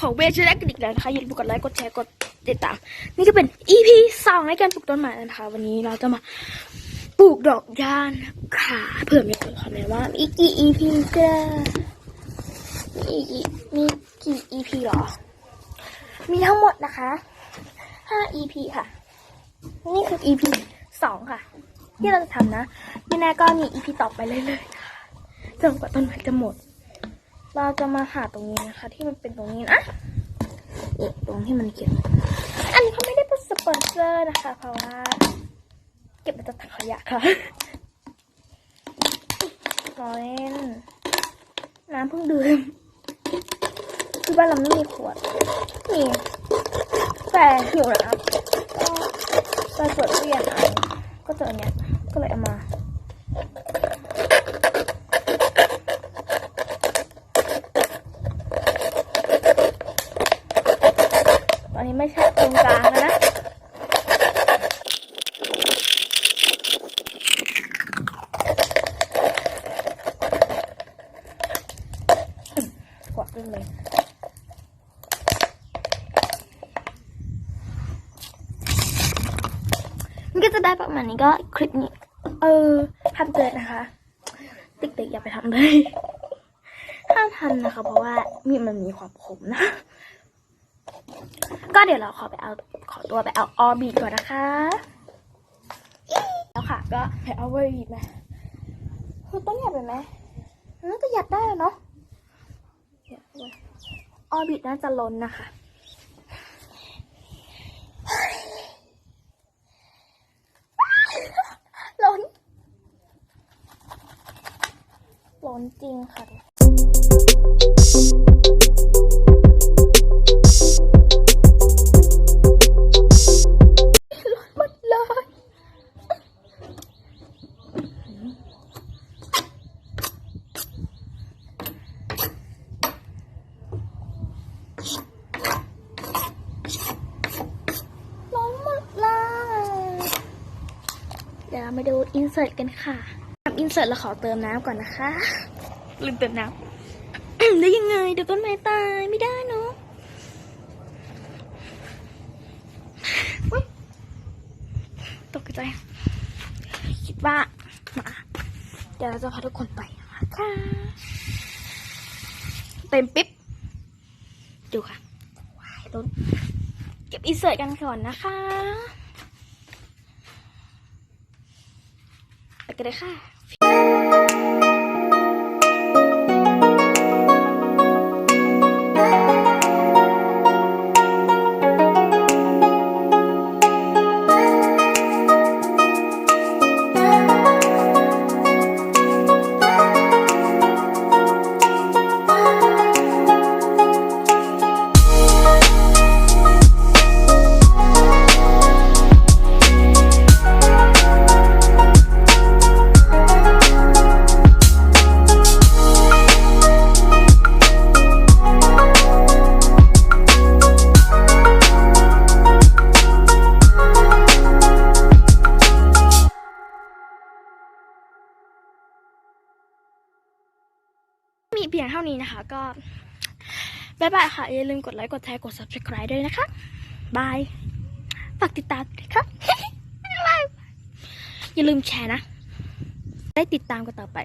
ของเวชแลกกันอีกแล้วนะคะอย่าลืมกดไลค์กดแชร์กดติดตาม นี่ก็เป็น EP สองในการปลูกต้นไม้นะคะ วันนี้เราจะมาปลูกดอกยานค่ะเผื่อมีคนคอมเมนต์ว่ามีกี่ EP จ้ามีกี่มีกี่ EP หรอ มีทั้งหมดนะคะห้า EP ค่ะ นี่คือ EP สองค่ะ ที่เราจะทำนะไม่แน่ก็มี EP ต่อไปเรื่อยๆจนกว่าต้นไม้จะหมด เราจะมาหาตรงนี้นะคะ ที่มันเป็นตรงนี้นะตรงที่มันเขียนอันนี้เขาไม่ได้เป็นสปอนเซอร์นะคะ เพราะว่า เก็บมาจากถังขยะค่ะรอเล่นน้ำเพิ่งดื่มคือบ้านเราไม่มีขวดนี่แต่หิวนะครับก็ไปเปิดตู้เย็นเอาก็เจออนเนี้ยก็เลยเอามา ตอ นี้ไม่ใช่ตรงกลางแล้วนะกดขึ้นเลยมันก็จะได้ประมาณนี้ก็คลิปนี้ เออทำเตือนนะคะเด็กๆอย่าไปทำเลยห้ามทำนะคะ เพราะว่ามีมันมีความขมนะ ก็เดี๋ยวเราขอไปเอาขอตัวไปเอาออบีก่อนนะคะ แล้วค่ะ ก็ไปเอาเวอร์บีมาคือต้นใหญ่ไปไหมน่าจะหยัดได้แล้วเนาะเดี๋ยวออบิทน่าจะล้นนะคะ ล้น ล้นจริงค่ะ ดี๋ยวเรามาดูอินเสิร์ตกันค่ะทำอินเสิร์ตเราขอเติมน้ำก่อนนะคะ ลืมเติมน้ำ ได้ยังไงเดี๋ยวต้นไม้ตายไม่ได้เนาะอุ๊ยตกใจ คิดว่ามาเดี๋ยวเราจะพาทุกคนไปนะคะค่ะเต็มปิ๊บ ดูค่ะว้ายล้นเก็บอินเสิร์ตกันก่อนนะคะ ไมีเพียงเท่านี้นะคะ ก็บายบายค่ะ อย่าลืมกดไลค์ กดแชร์ กด subscribe ด้วยนะคะ บาย ฝากติดตามด้วยค่ะบ๊ายบายอย่าลืมแชร์นะ ได้ติดตามกันต่อไป